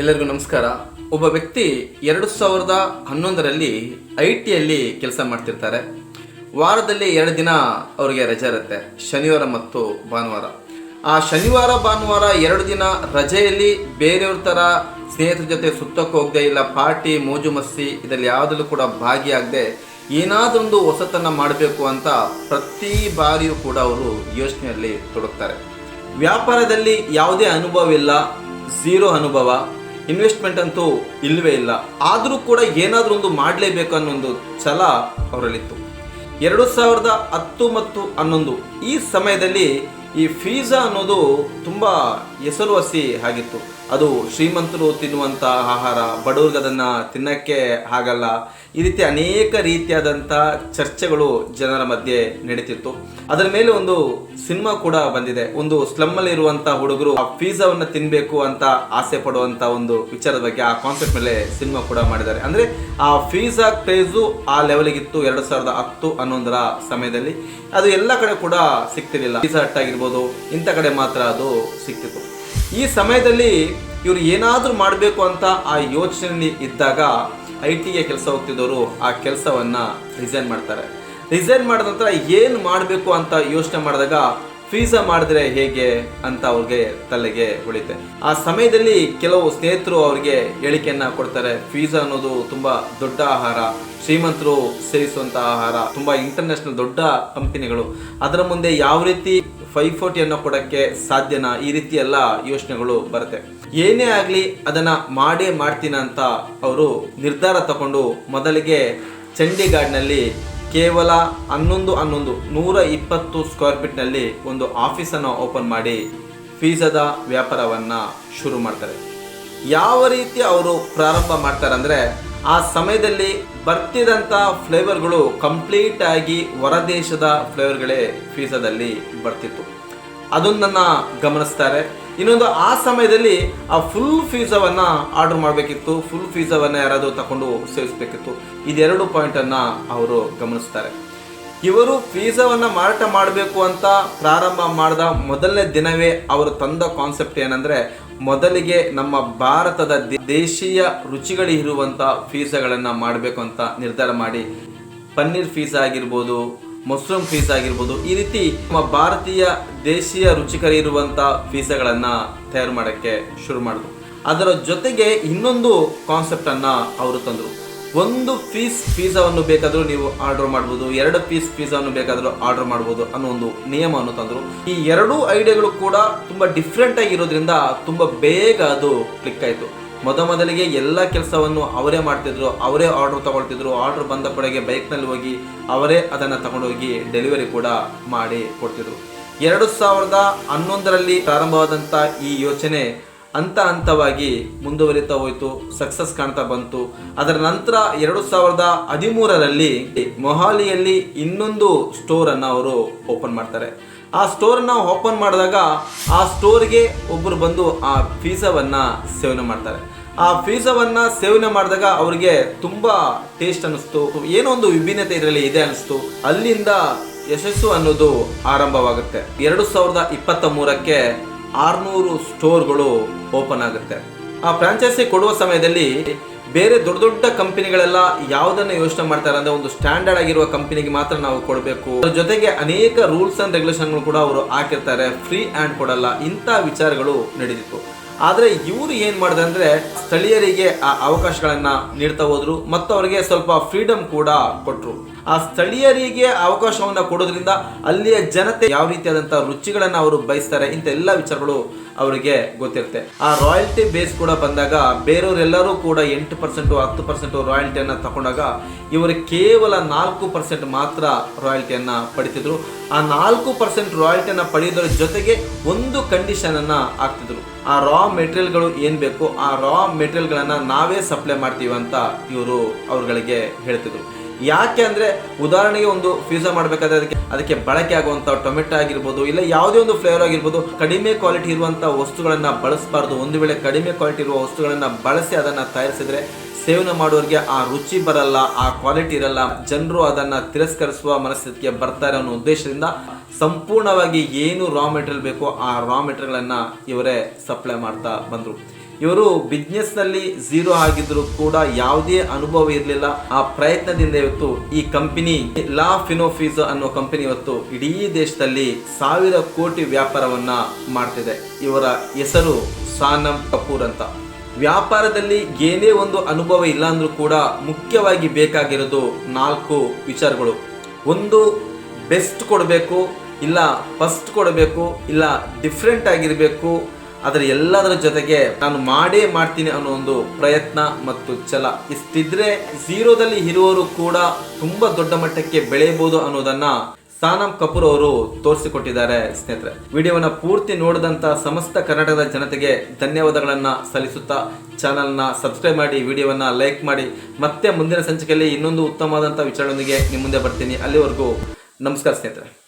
ಎಲ್ಲರಿಗೂ ನಮಸ್ಕಾರ. ಒಬ್ಬ ವ್ಯಕ್ತಿ ಎರಡು ಸಾವಿರದ ಹನ್ನೊಂದರಲ್ಲಿ ಐ ಟಿಯಲ್ಲಿ ಕೆಲಸ ಮಾಡ್ತಿರ್ತಾರೆ. ವಾರದಲ್ಲಿ ಎರಡು ದಿನ ಅವರಿಗೆ ರಜೆ ಇರುತ್ತೆ, ಶನಿವಾರ ಮತ್ತು ಭಾನುವಾರ. ಆ ಶನಿವಾರ, ಭಾನುವಾರ ಎರಡು ದಿನ ರಜೆಯಲ್ಲಿ ಬೇರೆಯವ್ರ ಥರ ಸ್ನೇಹಿತರ ಜೊತೆ ಸುತ್ತಕ್ಕೆ ಹೋಗದೆ ಇಲ್ಲ, ಪಾರ್ಟಿ, ಮೋಜು ಮಸ್ತಿ, ಇದರಲ್ಲಿ ಯಾವುದಲ್ಲೂ ಕೂಡ ಭಾಗಿಯಾಗದೆ ಏನಾದರೊಂದು ಹೊಸತನ್ನು ಮಾಡಬೇಕು ಅಂತ ಪ್ರತಿ ಬಾರಿಯೂ ಕೂಡ ಅವರು ಯೋಚನೆಯಲ್ಲಿ ತೊಡಗ್ತಾರೆ. ವ್ಯಾಪಾರದಲ್ಲಿ ಯಾವುದೇ ಅನುಭವ ಇಲ್ಲ, ಝೀರೋ ಅನುಭವ. ಇನ್ವೆಸ್ಟ್ಮೆಂಟ್ ಅಂತೂ ಇಲ್ಲವೇ ಇಲ್ಲ. ಆದರೂ ಕೂಡ ಏನಾದರೂ ಒಂದು ಮಾಡಲೇಬೇಕು ಅನ್ನೋ ಒಂದು ಛಲ ಅವರಲ್ಲಿತ್ತು. ಎರಡು ಸಾವಿರದ ಹತ್ತು ಮತ್ತು ಹನ್ನೊಂದು ಈ ಸಮಯದಲ್ಲಿ ಈ ಫೀಝಾ ಅನ್ನೋದು ತುಂಬ ಹೆಸರುವಾಸಿ ಆಗಿತ್ತು. ಅದು ಶ್ರೀಮಂತರು ತಿನ್ನುವಂಥ ಆಹಾರ, ಬಡವ್ರಿಗೆ ಅದನ್ನು ತಿನ್ನಕ್ಕೆ ಆಗಲ್ಲ. ಈ ರೀತಿ ಅನೇಕ ರೀತಿಯಾದಂಥ ಚರ್ಚೆಗಳು ಜನರ ಮಧ್ಯೆ ನಡೀತಿತ್ತು. ಅದರ ಮೇಲೆ ಒಂದು ಸಿನಿಮಾ ಕೂಡ ಬಂದಿದೆ. ಒಂದು ಸ್ಲಮ್ಮಲ್ಲಿ ಇರುವಂಥ ಹುಡುಗರು ಆ ಪಿಜ್ಜಾವನ್ನು ತಿನ್ನಬೇಕು ಅಂತ ಆಸೆ ಪಡುವಂಥ ಒಂದು ವಿಚಾರದ ಬಗ್ಗೆ ಆ ಕಾನ್ಸೆಪ್ಟ್ ಮೇಲೆ ಸಿನಿಮಾ ಕೂಡ ಮಾಡಿದ್ದಾರೆ. ಅಂದರೆ ಆ ಫೀಝಾ ಕ್ರೇಜು ಆ ಲೆವೆಲ್ಗಿತ್ತು ಎರಡು ಸಾವಿರದ ಹತ್ತು ಹನ್ನೊಂದರ ಸಮಯದಲ್ಲಿ. ಅದು ಎಲ್ಲ ಕಡೆ ಕೂಡ ಸಿಗ್ತಿರಲಿಲ್ಲ. ಫೀಝಾ ಹಟ್ ಇಂಥ ಕಡೆ ಮಾತ್ರ ಅದು ಸಿಕ್ಕಿತು. ಈ ಸಮಯದಲ್ಲಿ ಇವರು ಏನಾದರೂ ಮಾಡಬೇಕು ಅಂತ ಆ ಯೋಚನೆಯಲ್ಲಿ ಇದ್ದಾಗ ಐ ಟಿಗೆ ಕೆಲಸ ಹೋಗ್ತಿದ್ದವರು ಆ ಕೆಲಸವನ್ನು ರಿಸೈನ್ ಮಾಡ್ತಾರೆ. ರಿಸೈನ್ ಮಾಡಿದ ನಂತರ ಏನು ಮಾಡಬೇಕು ಅಂತ ಯೋಚನೆ ಮಾಡಿದಾಗ ಫೀಸಾ ಮಾಡಿದ್ರೆ ಹೇಗೆ ಅಂತ ಅವ್ರಿಗೆ ತಲೆಗೆ ಉಳಿತೆ ಆ ಸಮಯದಲ್ಲಿ ಕೆಲವು ಸ್ನೇಹಿತರು ಅವ್ರಿಗೆ ಹೇಳಿಕೆಯನ್ನ ಕೊಡ್ತಾರೆ. ಫೀಸಾ ಅನ್ನೋದು ತುಂಬಾ ದೊಡ್ಡ ಆಹಾರ, ಶ್ರೀಮಂತರು ಸೇವಿಸುವಂಥ ಆಹಾರ, ತುಂಬಾ ಇಂಟರ್ನ್ಯಾಷನಲ್ ದೊಡ್ಡ ಕಂಪನಿಗಳು ಅದರ ಮುಂದೆ ಯಾವ ರೀತಿ ಫೈವ್ ಫೋರ್ಟಿಯನ್ನು ಕೊಡೋಕ್ಕೆ ಸಾಧ್ಯನಾ? ಈ ರೀತಿ ಎಲ್ಲ ಯೋಚನೆಗಳು ಬರುತ್ತೆ. ಏನೇ ಆಗಲಿ ಅದನ್ನು ಮಾಡೇ ಮಾಡ್ತೀನಿ ಅಂತ ಅವರು ನಿರ್ಧಾರ ತಗೊಂಡು ಮೊದಲಿಗೆ ಚಂಡೀಗಢ್ನಲ್ಲಿ ಕೇವಲ ಹನ್ನೊಂದು ಹನ್ನೊಂದು, ನೂರ ಇಪ್ಪತ್ತು ಸ್ಕ್ವೇರ್ ಫೀಟ್ನಲ್ಲಿ ಒಂದು ಆಫೀಸನ್ನು ಓಪನ್ ಮಾಡಿ ಫೀಸದ ವ್ಯಾಪಾರವನ್ನು ಶುರು ಮಾಡ್ತಾರೆ. ಯಾವ ರೀತಿ ಅವರು ಪ್ರಾರಂಭ ಮಾಡ್ತಾರೆ ಅಂದರೆ ಆ ಸಮಯದಲ್ಲಿ ಬರ್ತಿದಂತ ಫ್ಲೇವರ್ಗಳು ಕಂಪ್ಲೀಟ್ ಆಗಿ ಹೊರದೇಶದ ಫ್ಲೇವರ್ಗಳೇ ಫೀಸಾದಲ್ಲಿ ಬರ್ತಿತ್ತು. ಅದೊಂದನ್ನು ಗಮನಿಸ್ತಾರೆ. ಇನ್ನೊಂದು ಆ ಸಮಯದಲ್ಲಿ ಆ ಫುಲ್ ಫೀಸವನ್ನ ಆರ್ಡರ್ ಮಾಡಬೇಕಿತ್ತು. ಫುಲ್ ಫೀಸವನ್ನ ಯಾರಾದರೂ ತಗೊಂಡು ಸೇವಿಸಬೇಕಿತ್ತು. ಇದೆರಡು ಪಾಯಿಂಟನ್ನು ಅವರು ಗಮನಿಸ್ತಾರೆ. ಇವರು ಫೀಸವನ್ನ ಮಾರಾಟ ಮಾಡಬೇಕು ಅಂತ ಪ್ರಾರಂಭ ಮಾಡಿದ ಮೊದಲನೇ ದಿನವೇ ಅವರು ತಂದ ಕಾನ್ಸೆಪ್ಟ್ ಏನಂದ್ರೆ ಮೊದಲಿಗೆ ನಮ್ಮ ಭಾರತದ ದೇಶೀಯ ರುಚಿಗಳಿರುವಂಥ ಫೀಸಗಳನ್ನು ಮಾಡಬೇಕು ಅಂತ ನಿರ್ಧಾರ ಮಾಡಿ. ಪನ್ನೀರ್ ಫೀಸ್ ಆಗಿರ್ಬೋದು ಮಶ್ರೂಮ್ ಫೀಸ್ ಆಗಿರ್ಬೋದು, ಈ ರೀತಿ ನಮ್ಮ ಭಾರತೀಯ ದೇಶೀಯ ರುಚಿಕರ ಇರುವಂಥ ಫೀಸಗಳನ್ನು ತಯಾರು ಮಾಡೋಕ್ಕೆ ಶುರು ಮಾಡಿದ್ರು. ಅದರ ಜೊತೆಗೆ ಇನ್ನೊಂದು ಕಾನ್ಸೆಪ್ಟನ್ನು ಅವರು ತಂದರು. ಒಂದು ಪೀಸ್ ಪಿಜ್ಜಾವನ್ನು ಬೇಕಾದರೂ ನೀವು ಆರ್ಡರ್ ಮಾಡ್ಬೋದು, ಎರಡು ಪೀಸ್ ಪಿಜ್ಜಾವನ್ನು ಬೇಕಾದರೂ ಆರ್ಡರ್ ಮಾಡ್ಬೋದು ಅನ್ನೋ ಒಂದು ನಿಯಮವನ್ನು ತಂದರು. ಈ ಎರಡೂ ಐಡಿಯಾಗಳು ಕೂಡ ತುಂಬ ಡಿಫ್ರೆಂಟ್ ಆಗಿರೋದ್ರಿಂದ ತುಂಬ ಬೇಗ ಅದು ಕ್ಲಿಕ್ ಆಯಿತು. ಮೊದ ಮೊದಲಿಗೆ ಎಲ್ಲ ಕೆಲಸವನ್ನು ಅವರೇ ಮಾಡ್ತಿದ್ರು, ಅವರೇ ಆರ್ಡರ್ ತಗೊಳ್ತಿದ್ರು ಆರ್ಡರ್ ಬಂದ ಕಡೆಗೆ ಬೈಕ್ನಲ್ಲಿ ಹೋಗಿ ಅವರೇ ಅದನ್ನು ತಗೊಂಡೋಗಿ ಡೆಲಿವರಿ ಕೂಡ ಮಾಡಿ ಕೊಡ್ತಿದ್ರು. ಎರಡು ಸಾವಿರದ ಹನ್ನೊಂದರಲ್ಲಿ ಪ್ರಾರಂಭವಾದಂಥ ಈ ಯೋಚನೆ ಹಂತ ಹಂತವಾಗಿ ಮುಂದುವರಿತಾ ಹೋಯಿತು ಸಕ್ಸಸ್ ಕಾಣ್ತಾ ಬಂತು. ಅದರ ನಂತರ ಎರಡು ಸಾವಿರದ ಹದಿಮೂರರಲ್ಲಿ ಮೊಹಾಲಿಯಲ್ಲಿ ಇನ್ನೊಂದು ಸ್ಟೋರ್ ಅನ್ನ ಅವರು ಓಪನ್ ಮಾಡ್ತಾರೆ. ಆ ಸ್ಟೋರನ್ನ ಓಪನ್ ಮಾಡಿದಾಗ ಆ ಸ್ಟೋರ್ಗೆ ಒಬ್ಬರು ಬಂದು ಆ ಪಿಜ್ಜಾವನ್ನ ಸೇವನೆ ಮಾಡ್ತಾರೆ. ಆ ಪಿಜ್ಜಾವನ್ನ ಸೇವನೆ ಮಾಡಿದಾಗ ಅವರಿಗೆ ತುಂಬಾ ಟೇಸ್ಟ್ ಅನ್ನಿಸ್ತು. ಏನೋ ಒಂದು ವಿಭಿನ್ನತೆ ಇದರಲ್ಲಿ ಇದೆ ಅನ್ನಿಸ್ತು. ಅಲ್ಲಿಂದ ಯಶಸ್ಸು ಅನ್ನೋದು ಆರಂಭವಾಗುತ್ತೆ. ಎರಡು ಸಾವಿರದ ಇಪ್ಪತ್ತ ಮೂರಕ್ಕೆ ಆರ್ನೂರು ಸ್ಟೋರ್ಗಳು ಓಪನ್ ಆಗುತ್ತೆ. ಆ ಫ್ರಾಂಚೈಸಿ ಕೊಡುವ ಸಮಯದಲ್ಲಿ ಬೇರೆ ದೊಡ್ಡ ದೊಡ್ಡ ಕಂಪನಿಗಳೆಲ್ಲ ಯಾವುದನ್ನು ಯೋಚನೆ ಮಾಡ್ತಾರೆ ಅಂದರೆ ಒಂದು ಸ್ಟ್ಯಾಂಡರ್ಡ್ ಆಗಿರುವ ಕಂಪನಿಗೆ ಮಾತ್ರ ನಾವು ಕೊಡಬೇಕು. ಅದ್ರ ಜೊತೆಗೆ ಅನೇಕ ರೂಲ್ಸ್ ಅಂಡ್ ರೆಗ್ಯುಲೇಷನ್ಗಳು ಕೂಡ ಅವರು ಹಾಕಿರ್ತಾರೆ. ಫ್ರೀ ಹ್ಯಾಂಡ್ ಕೊಡಲ್ಲ. ಇಂಥ ವಿಚಾರಗಳು ನಡೆದಿತ್ತು ಆದರೆ ಇವರು ಏನು ಮಾಡಿದೆ ಅಂದರೆ ಸ್ಥಳೀಯರಿಗೆ ಆ ಅವಕಾಶಗಳನ್ನು ನೀಡ್ತಾ ಹೋದರು ಮತ್ತು ಅವರಿಗೆ ಸ್ವಲ್ಪ ಫ್ರೀಡಮ್ ಕೂಡ ಕೊಟ್ಟರು ಆ ಸ್ಥಳೀಯರಿಗೆ ಅವಕಾಶವನ್ನು ಕೊಡೋದ್ರಿಂದ ಅಲ್ಲಿಯ ಜನತೆ ಯಾವ ರೀತಿಯಾದಂಥ ರುಚಿಗಳನ್ನು ಅವರು ಬಯಸ್ತಾರೆ ಇಂಥ ಎಲ್ಲ ವಿಚಾರಗಳು ಅವರಿಗೆ ಗೊತ್ತಿರುತ್ತೆ. ಆ ರಾಯಲ್ಟಿ ಬೇಸ್ ಕೂಡ ಬಂದಾಗ ಬೇರೆಯವರೆಲ್ಲರೂ ಕೂಡ ಎಂಟು ಪರ್ಸೆಂಟು ಹತ್ತು ಪರ್ಸೆಂಟು ರಾಯಲ್ಟಿಯನ್ನು ತಗೊಂಡಾಗ ಇವರು ಕೇವಲ ನಾಲ್ಕು ಪರ್ಸೆಂಟ್ ಮಾತ್ರ ರಾಯಲ್ಟಿಯನ್ನು ಪಡಿತಿದ್ರು. ಆ ನಾಲ್ಕು ಪರ್ಸೆಂಟ್ ರಾಯಲ್ಟಿಯನ್ನು ಪಡೆಯೋದ್ರ ಜೊತೆಗೆ ಒಂದು ಕಂಡೀಷನನ್ನು ಹಾಕ್ತಿದ್ರು. ಆ ರಾ ಮೆಟೀರಿಯಲ್ಗಳು ಏನು ಬೇಕು, ಆ ರಾ ಮೆಟೀರಿಯಲ್ಗಳನ್ನು ನಾವೇ ಸಪ್ಲೈ ಮಾಡ್ತೀವಿ ಅಂತ ಇವರು ಅವ್ರಗಳಿಗೆ ಹೇಳ್ತಿದ್ರು. ಯಾಕೆ ಅಂದರೆ ಉದಾಹರಣೆಗೆ ಒಂದು ಪಿಜ್ಜಾ ಮಾಡಬೇಕಾದ್ರೆ ಅದಕ್ಕೆ ಅದಕ್ಕೆ ಬಳಕೆ ಆಗುವಂಥ ಟೊಮೆಟೊ ಆಗಿರ್ಬೋದು, ಇಲ್ಲ ಯಾವುದೇ ಒಂದು ಫ್ಲೇವರ್ ಆಗಿರ್ಬೋದು, ಕಡಿಮೆ ಕ್ವಾಲಿಟಿ ಇರುವಂಥ ವಸ್ತುಗಳನ್ನು ಬಳಸಬಾರ್ದು. ಒಂದು ವೇಳೆ ಕಡಿಮೆ ಕ್ವಾಲಿಟಿ ಇರುವ ವಸ್ತುಗಳನ್ನು ಬಳಸಿ ಅದನ್ನು ತಯಾರಿಸಿದ್ರೆ ಸೇವನೆ ಮಾಡೋರಿಗೆ ಆ ರುಚಿ ಬರಲ್ಲ, ಆ ಕ್ವಾಲಿಟಿ ಇರಲ್ಲ. ಜನರು ಅದನ್ನು ತಿರಸ್ಕರಿಸುವ ಮನಸ್ಥಿತಿಗೆ ಬರ್ತಾರೆ ಅನ್ನೋ ಉದ್ದೇಶದಿಂದ ಸಂಪೂರ್ಣವಾಗಿ ಏನು ರಾ ಮೆಟೀರಿಯಲ್ ಬೇಕೋ ಆ ರಾ ಮೆಟೀರಿಯಲ್ಗಳನ್ನು ಇವರೇ ಸಪ್ಲೈ ಮಾಡ್ತಾ ಬಂದರು. ಇವರು ಬಿಸ್ನೆಸ್ನಲ್ಲಿ ಝೀರೋ ಆಗಿದ್ರು ಕೂಡ ಯಾವುದೇ ಅನುಭವ ಇರಲಿಲ್ಲ. ಆ ಪ್ರಯತ್ನದಿಂದ ಇವತ್ತು ಈ ಕಂಪನಿ ಲಾ ಫಿನೋಫೀಸ್ ಅನ್ನೋ ಕಂಪನಿ ಇವತ್ತು ಇಡೀ ದೇಶದಲ್ಲಿ ಸಾವಿರ ಕೋಟಿ ವ್ಯಾಪಾರವನ್ನ ಮಾಡ್ತಿದೆ. ಇವರ ಹೆಸರು ಸಾನಮ್ ಕಪೂರ್ ಅಂತ. ವ್ಯಾಪಾರದಲ್ಲಿ ಏನೇ ಒಂದು ಅನುಭವ ಇಲ್ಲ ಅಂದ್ರೂ ಕೂಡ ಮುಖ್ಯವಾಗಿ ಬೇಕಾಗಿರೋದು ನಾಲ್ಕು ವಿಚಾರಗಳು. ಒಂದು ಬೆಸ್ಟ್ ಕೊಡಬೇಕು, ಇಲ್ಲ ಫಸ್ಟ್ ಕೊಡಬೇಕು, ಇಲ್ಲ ಡಿಫ್ರೆಂಟ್ ಆಗಿರಬೇಕು ಅದರ ಎಲ್ಲದರ ಜೊತೆಗೆ ನಾನು ಮಾಡೇ ಮಾಡ್ತೀನಿ ಅನ್ನೋ ಒಂದು ಪ್ರಯತ್ನ ಮತ್ತು ಛಲ. ಇಷ್ಟಿದ್ರೆ ಝೀರೋದಲ್ಲಿ ಇರುವವರು ಕೂಡ ತುಂಬಾ ದೊಡ್ಡ ಮಟ್ಟಕ್ಕೆ ಬೆಳೆಯಬಹುದು ಅನ್ನೋದನ್ನ ಸಾನಮ್ ಕಪೂರ್ ಅವರು ತೋರಿಸಿಕೊಟ್ಟಿದ್ದಾರೆ ಸ್ನೇಹಿತರೆ. ವಿಡಿಯೋವನ್ನ ಪೂರ್ತಿ ನೋಡಿದಂತ ಸಮಸ್ತ ಕರ್ನಾಟಕದ ಜನತೆಗೆ ಧನ್ಯವಾದಗಳನ್ನ ಸಲ್ಲಿಸುತ್ತಾ ಚಾನಲ್ನ ಸಬ್ಸ್ಕ್ರೈಬ್ ಮಾಡಿ, ವಿಡಿಯೋವನ್ನ ಲೈಕ್ ಮಾಡಿ. ಮತ್ತೆ ಮುಂದಿನ ಸಂಚಿಕೆಯಲ್ಲಿ ಇನ್ನೊಂದು ಉತ್ತಮವಾದಂಥ ವಿಚಾರದೊಂದಿಗೆ ನಿಮ್ಮ ಮುಂದೆ ಬರ್ತೀನಿ. ಅಲ್ಲಿವರೆಗೂ ನಮಸ್ಕಾರ ಸ್ನೇಹಿತರೆ.